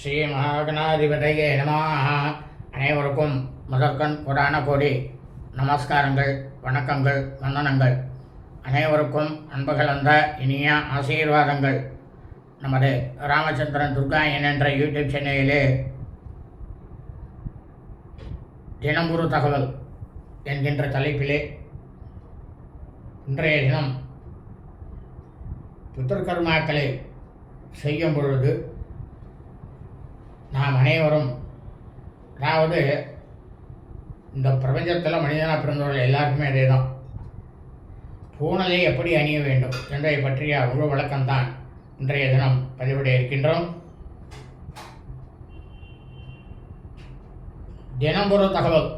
ஸ்ரீ மகாகணாதிபதையே நமாக அனைவருக்கும் முதற்கண் புராண கோடி நமஸ்காரங்கள் வணக்கங்கள் வந்தனங்கள். அனைவருக்கும் அன்புகள் அந்த இனிய ஆசீர்வாதங்கள். நமது ராமச்சந்திரன் துர்கா என்ற யூடியூப் சேனலிலே தினம்புரு தகவல் என்கின்ற தலைப்பிலே இன்றைய தினம் பித்தர்கர்மாக்களை செய்யும் பொழுது அனைவரும். அதாவது இந்த பிரபஞ்சத்தில் மனிதனாக பிறந்தவர்கள் எல்லாருக்குமே அதே தான் பூனலை எப்படி அணிய வேண்டும் என்பதை பற்றிய முழு விளக்கம்தான் இன்றைய தினம் பதிவிட இருக்கின்றோம். தினம்பொரு தகவல்.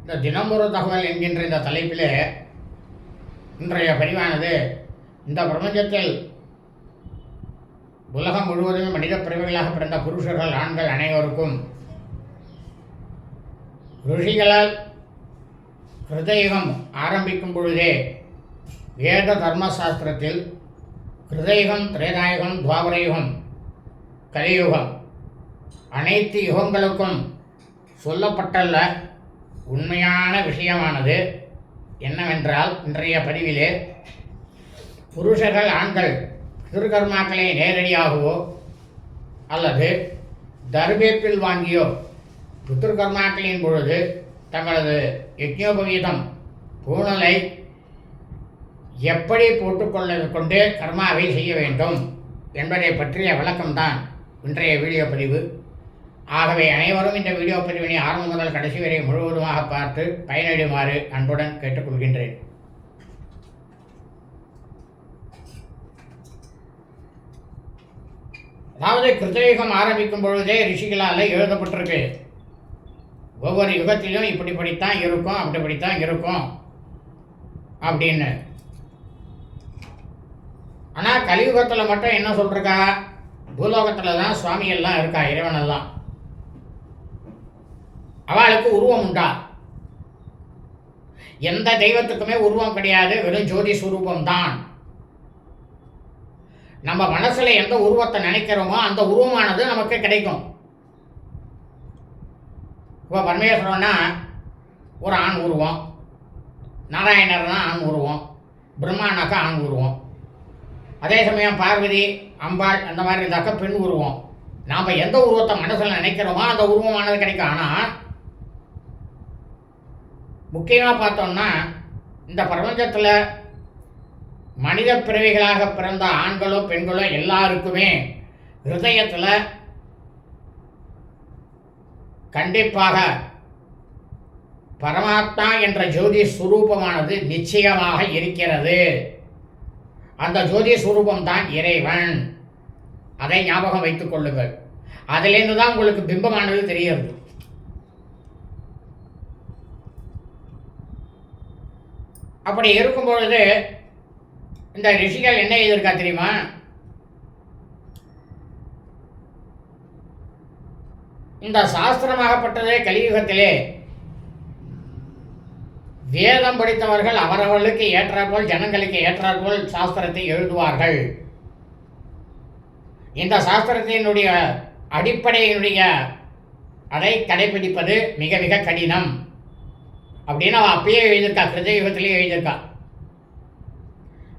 இந்த தினம்பொரு தகவல் என்கின்ற இந்த தலைப்பிலே இன்றைய பதிவானது இந்த பிரபஞ்சத்தில் உலகம் முழுவதும் மனித பிரிவுகளாக பிறந்த புருஷர்கள் ஆண்கள் அனைவருக்கும் ருஷிகளால் ஹிருதயுகம் ஆரம்பிக்கும் பொழுதே வேத தர்மசாஸ்திரத்தில் ஹிருதயுகம் திரேதாயுகம் துவாபரயுகம் கலியுகம் அனைத்து யுகங்களுக்கும் சொல்லப்பட்டுள்ள உண்மையான விஷயமானது என்னவென்றால் இன்றைய பதிவிலே புருஷர்கள் ஆண்கள் திருக்கர்மாக்களை நேரடியாகவோ அல்லது தர்பேப்பில் வாங்கியோ பித்திருக்கர்மாக்களின் பொழுது தங்களது யஜ்ஞோபவீதம் பூணலை எப்படி போட்டுக்கொள்ள கொண்டு கர்மாவை செய்ய வேண்டும் என்பதை பற்றிய விளக்கம்தான் இன்றைய வீடியோ பதிவு. ஆகவே அனைவரும் இந்த வீடியோ பதிவினை ஆரம்பம் முதல் கடைசி வரை முழுவதுமாக பார்த்து பயனடையுமாறு அன்புடன் கேட்டுக்கொள்கின்றேன். அதாவது கிருதயுகம் ஆரம்பிக்கும் பொழுதே ரிஷிகளால் எழுதப்பட்டிருக்கு. ஒவ்வொரு யுகத்திலும் இப்படிப்படித்தான் இருக்கும் அப்படிப்படித்தான் இருக்கும். அப்படின்னு. ஆனால் கலியுகத்தில் மட்டும் என்ன சொல்கிறக்கா பூலோகத்தில் தான் சுவாமிகள்லாம் இருக்கா இறைவனெல்லாம் அவளுக்கு உருவம் உண்டா? எந்த தெய்வத்துக்குமே உருவம் கிடையாது வெறும் ஜோதி சுரூபம் தான் நம்ம மனசில் எந்த உருவத்தை நினைக்கிறோமோ அந்த உருவமானது நமக்கு கிடைக்கும். இப்போ பரமேஸ்வரன்னா ஒரு ஆண் உருவம். நாராயணர்னா ஆண் உருவம். பிரம்மானாக்கா ஆண் உருவம். அதே சமயம் பார்வதி அம்பாள் அந்த மாதிரி இருந்தாக்கா பெண் உருவம். நாம் எந்த உருவத்தை மனசில் நினைக்கிறோமோ அந்த உருவமானது கிடைக்கும். ஆனால் முக்கியமாக பார்த்தோம்னா இந்த பிரபஞ்சத்தில் மனித பிறவிகளாக பிறந்த ஆண்களோ பெண்களோ எல்லாருக்குமே ஹிருதயத்தில் கண்டிப்பாக பரமாத்மா என்ற ஜோதி சுரூபமானது நிச்சயமாக இருக்கிறது. அந்த ஜோதி சுரூபம் தான் இறைவன். அதை ஞாபகம் வைத்துக் கொள்ளுங்கள். அதிலேருந்து தான் உங்களுக்கு பிம்பமானது தெரிகிறது. அப்படி இருக்கும் பொழுது இந்த ரிஷிகள் என்ன எழுதியிருக்கா தெரியுமா? இந்த சாஸ்திரமாகப்பட்டதே கலியுகத்திலே. வேதம் படித்தவர்கள் அவரவர்களுக்கு ஏற்றாற்போல் ஜனங்களுக்கு ஏற்றாற்போல் சாஸ்திரத்தை எழுதுவார்கள். இந்த சாஸ்திரத்தினுடைய அடிப்படையினுடைய அதை கடைபிடிப்பது மிக மிக கடினம். அப்படின்னு அவன் அப்பயே எழுதியிருக்கா கிருதயுகத்திலேயே எழுதியிருக்கா.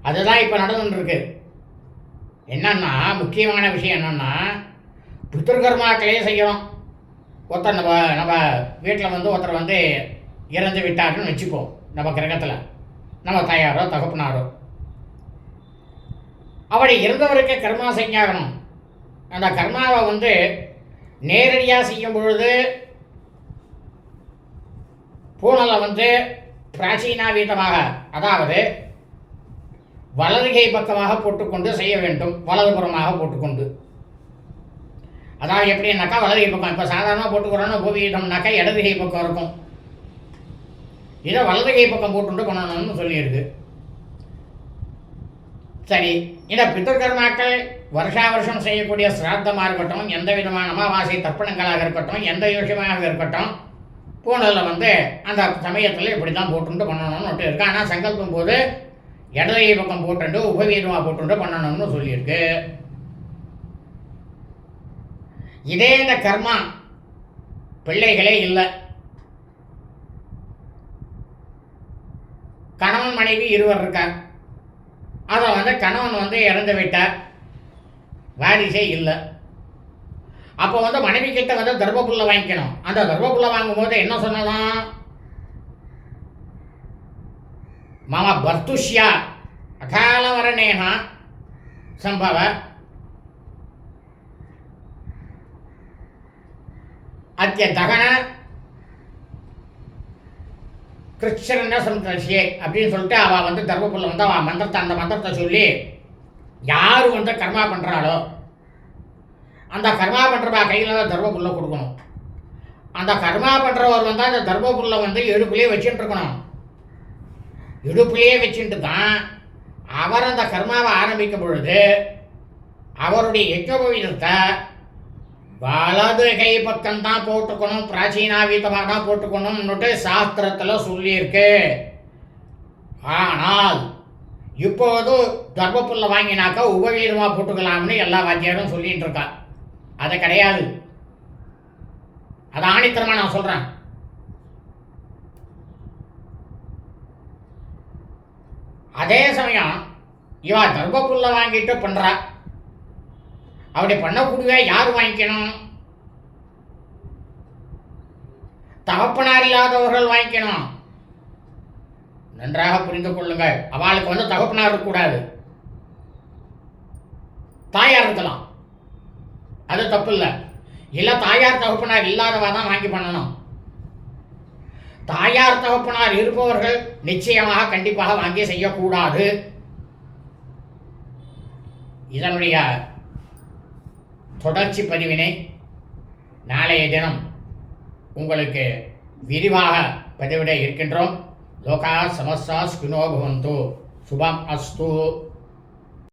அதுதான் இப்போ நடந்துருக்கு என்னன்னா முக்கியமான விஷயம் என்னென்னா பித்திருக்கர்மாக்களே செய்கிறோம் ஒருத்தர் நம்ம நம்ம வீட்டில் வந்து ஒருத்தர் வந்து இறந்து விட்டாருன்னு வச்சுப்போம் நம்ம கிரகத்தில். நம்ம தாயாரோ தகப்பனாரோ. அப்படி இறந்தவருக்கு கர்மா செஞ்சாகணும். அந்த கர்மாவை வந்து நேரடியாக செய்யும் பொழுது பூனலை வந்து பிராச்சீனாவீதமாக அதாவது வலதுகை பக்கமாக போட்டுக்கொண்டு செய்ய வேண்டும். வலதுபுறமாக போட்டுக்கொண்டு. அதாவது எப்படின்னாக்கா வலதுகை பக்கம். இப்போ சாதாரணமாக போட்டுக்கிறோன்னா பூவியிடம்னாக்கா இடதுகை பக்கம் இருக்கும். இதை வலதுகை பக்கம் போட்டுட்டு பண்ணணும்னு சொல்லியிருக்கு. சரி இந்த பித்திருக்கர்மாக்கள் வருஷா வருஷம் செய்யக்கூடிய சிராத்தமாக இருக்கட்டும் எந்த விதமான அமாவாசை தர்ப்பணங்களாக இருக்கட்டும் எந்த விஷயமாக இருக்கட்டும் பூனலில் வந்து அந்த சமயத்தில் இப்படி தான் போட்டுட்டு பண்ணணும்னு இருக்கு ஆனால் சங்கல்பம் போது இடதுகை பக்கம் போட்டுண்டு உபவீதமாக போட்டுண்டு பண்ணணும்னு சொல்லியிருக்கு. இதே இந்த கர்மா பிள்ளைகளே இல்லை. கணவன் மனைவி இருவர் இருக்கார். அதை வந்து கணவன் வந்து இறந்து விட்டார். வாரிசே இல்லை. அப்போ வந்து மனைவி கிட்ட வந்து தர்மபுல்ல வாங்கிக்கணும். அந்த தர்மபுல்ல வாங்கும்போது என்ன சொல்லலாம் மம பர்த்துஷ்யா அகாலவரணேனா சம்பவ அத்திய தகன கிருஷ்ணன சந்தோஷியே அப்படின்னு சொல்லிட்டு அவள் வந்து தர்மபுரில் வந்து அவள் மந்திரத்தை அந்த மந்திரத்தை சொல்லி யார் வந்து கர்மா பண்ணுறாளோ அந்த கர்மா பண்ணுறவா கையில் தான் தர்மபுரியில் கொடுக்கணும். அந்த கர்மா பண்ணுறவர் வந்து அந்த தர்மபுரியில் வந்து எடுப்புலேயே வச்சுட்டு இருக்கணும். இடுப்புலேயே வச்சுட்டு தான் அவர் அந்த கர்மாவை ஆரம்பிக்கும் பொழுது அவருடைய யஜ்னோபவீதத்தை வலது கை பக்கம் தான் போட்டுக்கணும் பிராச்சீனாவீதமாக தான் போட்டுக்கணும்னுட்டு சாஸ்திரத்தில் சொல்லியிருக்கு. ஆனால் இப்போது தர்மப்புல்ல வாங்கினாக்கா உபவீதமாக போட்டுக்கலாம்னு எல்லா வாத்தியாரும் சொல்லிட்டு இருக்கா அது கிடையாது. அது ஆணித்தரமாக நான் சொல்கிறேன் அதே சமயம் இவா தர்மப்புல்ல வாங்கிட்டு பண்ணுறா அப்படி பண்ணக்கூடிய யார் வாங்கிக்கணும்? தகப்பனார் இல்லாதவர்கள் வாங்கிக்கணும். நன்றாக புரிந்து கொள்ளுங்கள். அவளுக்கு வந்து தகப்பனார் இருக்கக்கூடாது. தாயார் இருக்கலாம். அது தப்பு இல்லை இல்லை தாயார் தகப்பனார் இல்லாதவா தான் வாங்கி பண்ணணும். தாயார் தகப்பனார் இருப்பவர்கள் நிச்சயமாக கண்டிப்பாக வாங்கி செய்யக்கூடாது. இதனுடைய தொடர்ச்சி பதிவினை நாளைய தினம் உங்களுக்கு விரிவாக பதிவிட இருக்கின்றோம். லோகா சமஸ்தா ஸ்கினோ பவந்து. சுபம் அஸ்து.